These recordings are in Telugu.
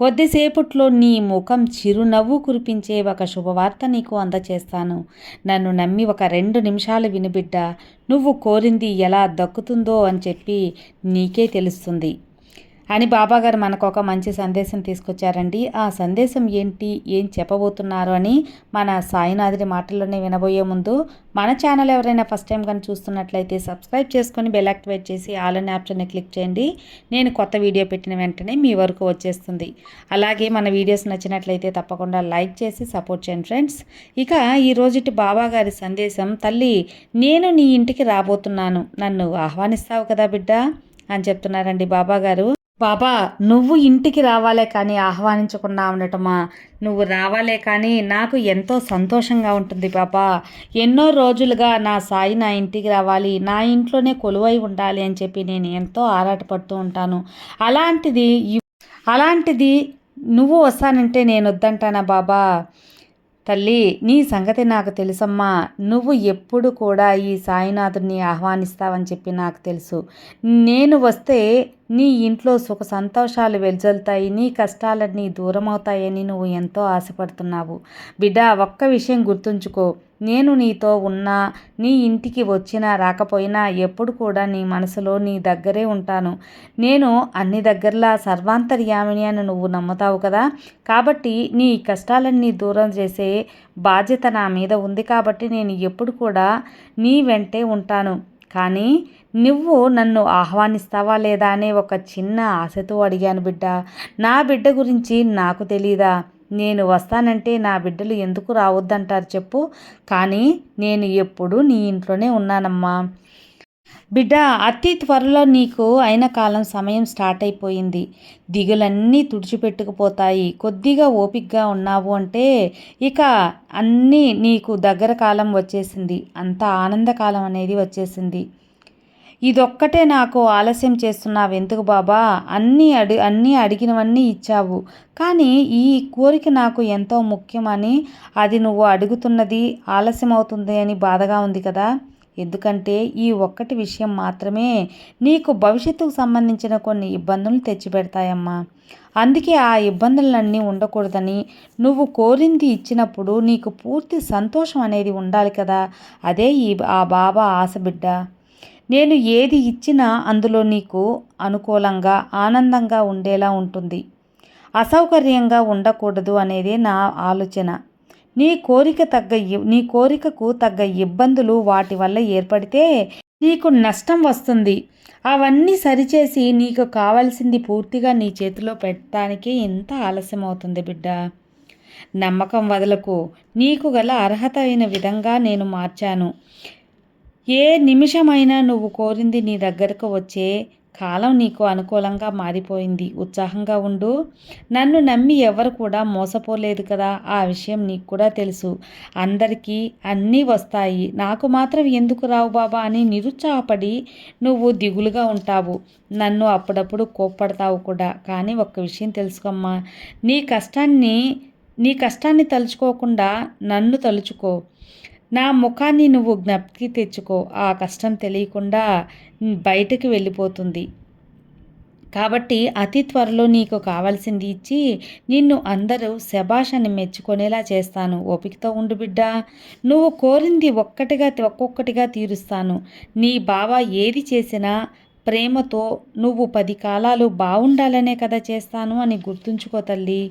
కొద్దిసేపట్లో నీ ముఖం చిరునవ్వు కురిపించే ఒక శుభవార్త నీకు అందచేస్తాను. నన్ను నమ్మి ఒక రెండు నిమిషాలు వినిబిడ్డ నువ్వు కోరింది ఎలా దక్కుతుందో అని చెప్పి నీకే తెలుస్తుంది. అని బాబాగారు మనకు ఒక మంచి సందేశం తీసుకొచ్చారండి. ఆ సందేశం ఏంటి? ఏం చెప్పబోతున్నారు అని మన సాయినాథుడి మాటల్లోనే వినబోయే ముందు మన ఛానల్ ఎవరైనా ఫస్ట్ టైం కానీ చూస్తున్నట్లయితే సబ్స్క్రైబ్ చేసుకొని బెల్ యాక్టివేట్ చేసి ఆల్ అనే ఆప్షన్ని క్లిక్ చేయండి. నేను కొత్త వీడియో పెట్టిన వెంటనే మీ వరకు వచ్చేస్తుంది. అలాగే మన వీడియోస్ నచ్చినట్లయితే తప్పకుండా లైక్ చేసి సపోర్ట్ చేయండి ఫ్రెండ్స్. ఇక ఈ రోజుటి బాబాగారి సందేశం తల్లి నేను నీ ఇంటికి రాబోతున్నాను. నన్ను ఆహ్వానిస్తావు కదా బిడ్డ? అని చెప్తున్నారండి బాబాగారు బాబా నువ్వు ఇంటికి రావాలే కానీ ఆహ్వానించకుండా ఉండటమా? నువ్వు రావాలే కానీ నాకు ఎంతో సంతోషంగా ఉంటుంది బాబా. ఎన్నో రోజులుగా నా సాయి నా ఇంటికి రావాలి నా ఇంట్లోనే కొలువై ఉండాలి అని చెప్పి నేను ఎంతో ఆరాటపడుతూ ఉంటాను. అలాంటిది అలాంటిది నువ్వు వస్తానంటే నేను వద్దంటానా బాబా? తల్లి నీ సంగతి నాకు తెలుసమ్మా. నువ్వు ఎప్పుడు కూడా ఈ సాయినాథుని ఆహ్వానిస్తావని చెప్పి నాకు తెలుసు. నేను వస్తే నీ ఇంట్లో సుఖ సంతోషాలు వెల్జల్తాయి నీ కష్టాలన్నీ దూరం అవుతాయని నువ్వు ఎంతో ఆశపడుతున్నావు. బిడ్డ ఒక్క విషయం గుర్తుంచుకో. నేను నీతో ఉన్నా నీ ఇంటికి వచ్చినా రాకపోయినా ఎప్పుడు కూడా నీ మనసులో నీ దగ్గరే ఉంటాను. నేను అన్ని దగ్గరలా సర్వాంతర్యామిని అని నువ్వు నమ్ముతావు కదా? కాబట్టి నీ కష్టాలన్నీ దూరం చేసే బాధ్యత నా మీద ఉంది కాబట్టి నేను ఎప్పుడు కూడా నీ వెంటే ఉంటాను. కానీ నువ్వు నన్ను ఆహ్వానిస్తావా లేదా అనే ఒక చిన్న ఆశతో అడిగాను బిడ్డ. నా బిడ్డ గురించి నాకు తెలీదా? నేను వస్తానంటే నా బిడ్డలు ఎందుకు రావద్దంటారు చెప్పు. కానీ నేను ఎప్పుడు నీ ఇంట్లోనే ఉన్నానమ్మా. బిడ్డ అతి త్వరలో నీకు అయిన కాలం సమయం స్టార్ట్ అయిపోయింది. దిగులన్నీ తుడిచిపెట్టుకుపోతాయి. కొద్దిగా ఓపికగా ఉన్నావు అంటే ఇక అన్నీ నీకు దగ్గర కాలం వచ్చేసింది. అంత ఆనందకాలం అనేది వచ్చేసింది. ఇదొక్కటే నాకు ఆలస్యం చేస్తున్నావు ఎందుకు బాబా? అన్నీ అడి అన్నీ అడిగినవన్నీ ఇచ్చావు. కానీ ఈ కోరిక నాకు ఎంతో ముఖ్యమని అది నువ్వు అడుగుతున్నది ఆలస్యం అవుతుంది అని బాధగా ఉంది కదా? ఎందుకంటే ఈ ఒక్కటి విషయం మాత్రమే నీకు భవిష్యత్తుకు సంబంధించిన కొన్ని ఇబ్బందులు తెచ్చిపెడతాయమ్మా. అందుకే ఆ ఇబ్బందులన్నీ ఉండకూడదని నువ్వు కోరింది ఇచ్చినప్పుడు నీకు పూర్తి సంతోషం అనేది ఉండాలి కదా? అదే ఈ ఆ బాబా ఆశ బిడ్డ. నేను ఏది ఇచ్చినా అందులో నీకు అనుకూలంగా ఆనందంగా ఉండేలా ఉంటుంది. అసౌకర్యంగా ఉండకూడదు అనేది నా ఆలోచన. నీ కోరిక తగ్గ నీ కోరికకు తగ్గ ఇబ్బందులు వాటి వల్ల ఏర్పడితే నీకు నష్టం వస్తుంది. అవన్నీ సరిచేసి నీకు కావలసింది పూర్తిగా నీ చేతిలో పెట్టడానికి ఎంత ఆలస్యం అవుతుంది బిడ్డ. నమ్మకం వదలకు. నీకు గల అర్హత అయిన విధంగా నేను మార్చాను. ఏ నిమిషమైనా నువ్వు కోరింది నీ దగ్గరకు వచ్చే కాలం నీకు అనుకూలంగా మారిపోయింది. ఉత్సాహంగా ఉండు. నన్ను నమ్మి ఎవరు కూడా మోసపోలేదు కదా. ఆ విషయం నీకు కూడా తెలుసు. అందరికీ అన్నీ వస్తాయి. నాకు మాత్రం ఎందుకు రావు బాబా అని నిరుత్సాహపడి నువ్వు దిగులుగా ఉంటావు. నన్ను అప్పుడప్పుడు కోప్పడతావు కూడా. కానీ ఒక్క విషయం తెలుసుకోమ్మా. నీ కష్టాన్ని నీ కష్టాన్ని తలుచుకోకుండా నన్ను తలుచుకో. నా ముఖాన్ని నువ్వు జ్ఞప్తికి తెచ్చుకో. ఆ కష్టం తెలియకుండా బయటకు వెళ్ళిపోతుంది. కాబట్టి అతి త్వరలో నీకు కావాల్సింది ఇచ్చి నిన్ను అందరూ శభాషని మెచ్చుకునేలా చేస్తాను. ఓపికతో ఉండు బిడ్డ. నువ్వు కోరింది ఒక్కటిగా ఒక్కొక్కటిగా తీరుస్తాను. నీ బావ ఏది చేసినా ప్రేమతో నువ్వు పది కాలాలు బాగుండాలనే కదా చేస్తాను అని గుర్తుంచుకో తల్లి.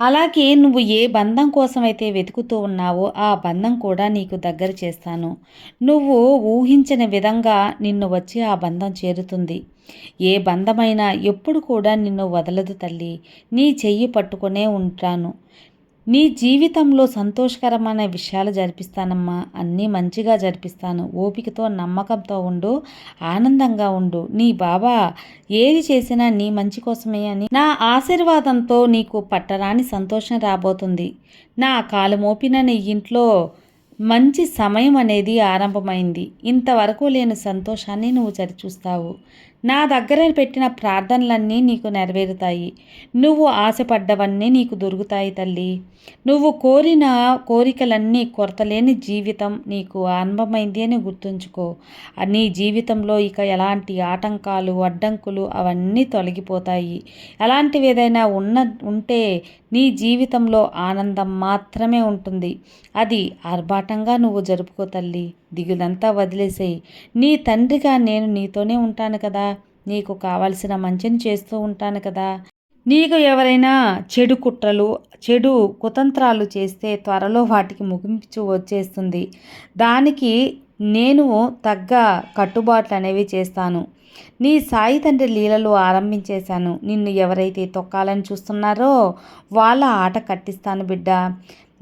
అలాగే నువ్వు ఏ బంధం కోసమైతే వెతుకుతూ ఉన్నావో ఆ బంధం కూడా నీకు దగ్గర చేస్తాను. నువ్వు ఊహించిన విధంగా నిన్ను వచ్చి ఆ బంధం చేరుతుంది. ఏ బంధమైనా ఎప్పుడు కూడా నిన్ను వదలదు తల్లి. నీ చెయ్యి పట్టుకునే ఉంటాను. నీ జీవితంలో సంతోషకరమైన విషయాలు జరిపిస్తానమ్మా. అన్నీ మంచిగా జరిపిస్తాను. ఓపికతో నమ్మకంతో ఉండు. ఆనందంగా ఉండు. నీ బాబా ఏది చేసినా నీ మంచి కోసమే అని నా ఆశీర్వాదంతో నీకు పట్టరాని సంతోషం రాబోతుంది. నా కాలు మోపిన నీ ఇంట్లో మంచి సమయం అనేది ఆరంభమైంది. ఇంతవరకు లేని సంతోషాన్ని నువ్వు చరిచూస్తావు నా దగ్గర పెట్టిన ప్రార్థనలన్నీ నీకు నెరవేరుతాయి. నువ్వు ఆశపడ్డవన్నీ నీకు దొరుకుతాయి తల్లి. నువ్వు కోరిన కోరికలన్నీ కొరతలేని జీవితం నీకు అనుభవమైంది అని గుర్తుంచుకో. నీ జీవితంలో ఇక ఎలాంటి ఆటంకాలు అడ్డంకులు అవన్నీ తొలగిపోతాయి. అలాంటివి ఏదైనా ఉన్న ఉంటే నీ జీవితంలో ఆనందం మాత్రమే ఉంటుంది. అది ఆర్భాటంగా నువ్వు జరుపుకో తల్లి. దిగులంతా వదిలేసేయి. నీ తండ్రిగా నేను నీతోనే ఉంటాను కదా. నీకు కావలసిన మంచిని చేస్తూ ఉంటాను కదా. నీకు ఎవరైనా చెడు కుట్రలు చెడు కుతంత్రాలు చేస్తే త్వరలో వాటికి ముగింపు వచ్చేస్తుంది. దానికి నేను తగ్గ కట్టుబాట్లు అనేవి చేస్తాను. నీ సాయి తండ్రి లీలలు ఆరంభించేశాను. నిన్ను ఎవరైతే తొక్కాలని చూస్తున్నారో వాళ్ళ ఆట కట్టిస్తాను బిడ్డ.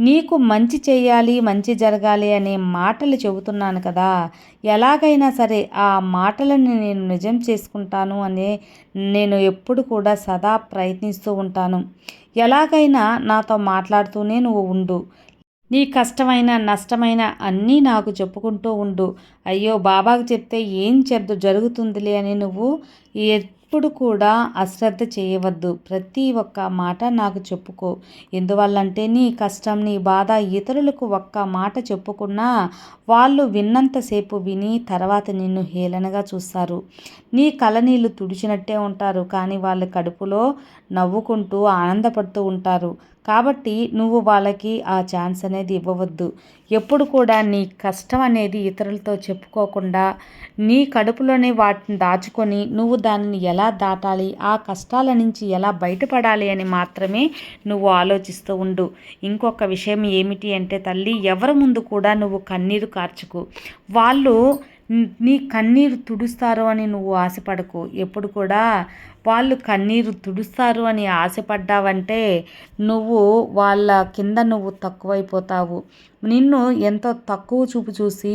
నీకు మంచి చేయాలి మంచి జరగాలి అనే మాటలు చెబుతున్నాను కదా. ఎలాగైనా సరే ఆ మాటలను నేను నిజం చేసుకుంటాను అనే నేను ఎప్పుడు కూడా సదా ప్రయత్నిస్తూ ఉంటాను. ఎలాగైనా నాతో మాట్లాడుతూనే నువ్వు ఉండు. నీ కష్టమైన నష్టమైన అన్నీ నాకు చెప్పుకుంటూ ఉండు. అయ్యో బాబాకు చెప్తే ఏం చెద్దు జరుగుతుందిలే అని నువ్వు ఎప్పుడు కూడా అశ్రద్ధ చేయవద్దు. ప్రతి ఒక్క మాట నాకు చెప్పుకో. ఎందువల్లంటే నీ కష్టం నీ బాధ ఇతరులకు ఒక్క మాట చెప్పుకున్నా వాళ్ళు విన్నంతసేపు విని తర్వాత నిన్ను హేళనగా చూస్తారు. నీ కలనీళ్ళు తుడిచినట్టే ఉంటారు కానీ వాళ్ళ కడుపులో నవ్వుకుంటూ ఆనందపడుతూ ఉంటారు. కాబట్టి నువ్వు వాళ్ళకి ఆ ఛాన్స్ అనేది ఇవ్వవద్దు. ఎప్పుడు కూడా నీ కష్టం అనేది ఇతరులతో చెప్పుకోకుండా నీ కడుపులోనే వాటిని దాచుకొని నువ్వు దానిని ఎలా దాటాలి ఆ కష్టాల నుంచి ఎలా బయటపడాలి అని మాత్రమే నువ్వు ఆలోచిస్తూ ఉండు. ఇంకొక విషయం ఏమిటి అంటే తల్లి ఎవరి ముందు కూడా నువ్వు కన్నీరు కార్చుకు. వాళ్ళు నీ కన్నీరు తుడుస్తారు అని నువ్వు ఆశపడకు. ఎప్పుడు కూడా వాళ్ళు కన్నీరు తుడుస్తారు అని ఆశపడ్డావంటే నువ్వు వాళ్ళ కింద నువ్వు తక్కువైపోతావు. నిన్ను ఎంతో తక్కువ చూపు చూసి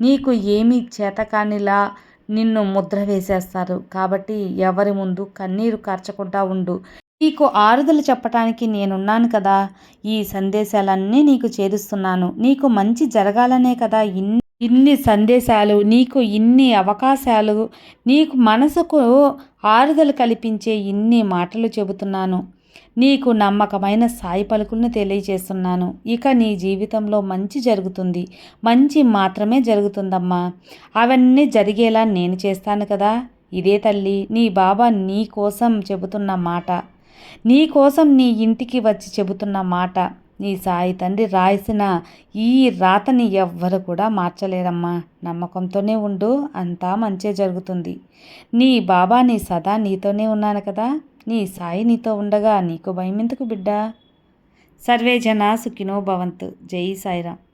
నీకు ఏమీ చేతకానిలా నిన్ను ముద్ర వేసేస్తారు. కాబట్టి ఎవరి ముందు కన్నీరు కార్చకుండా ఉండు. నీకు ఆరుదలు చెప్పటానికి నేనున్నాను కదా. ఈ సందేశాలన్నీ నీకు చేరుస్తున్నాను. నీకు మంచి జరగాలనే కదా ఇన్ని ఇన్ని సందేశాలు నీకు ఇన్ని అవకాశాలు నీకు మనసుకు ఆరుదలు కల్పించే ఇన్ని మాటలు చెబుతున్నాను. నీకు నమ్మకమైన సాయి పలుకులను తెలియజేస్తున్నాను. ఇక నీ జీవితంలో మంచి జరుగుతుంది. మంచి మాత్రమే జరుగుతుందమ్మా. అవన్నీ జరిగేలా నేను చేస్తాను కదా? ఇదే తల్లి నీ బాబా నీ కోసం చెబుతున్న మాట. నీ కోసం నీ ఇంటికి వచ్చి చెబుతున్న మాట. నీ సాయి తండ్రి రాసిన ఈ రాతని ఎవ్వరు కూడా మార్చలేరమ్మా. నమ్మకంతోనే ఉండు అంతా మంచే జరుగుతుంది. నీ బాబా నీ సదా నీతోనే ఉన్నాను కదా. నీ సాయి నీతో ఉండగా నీకు భయం ఎందుకు బిడ్డ? సర్వే జన సుఖినో భవంతు. జై సాయిరామ్.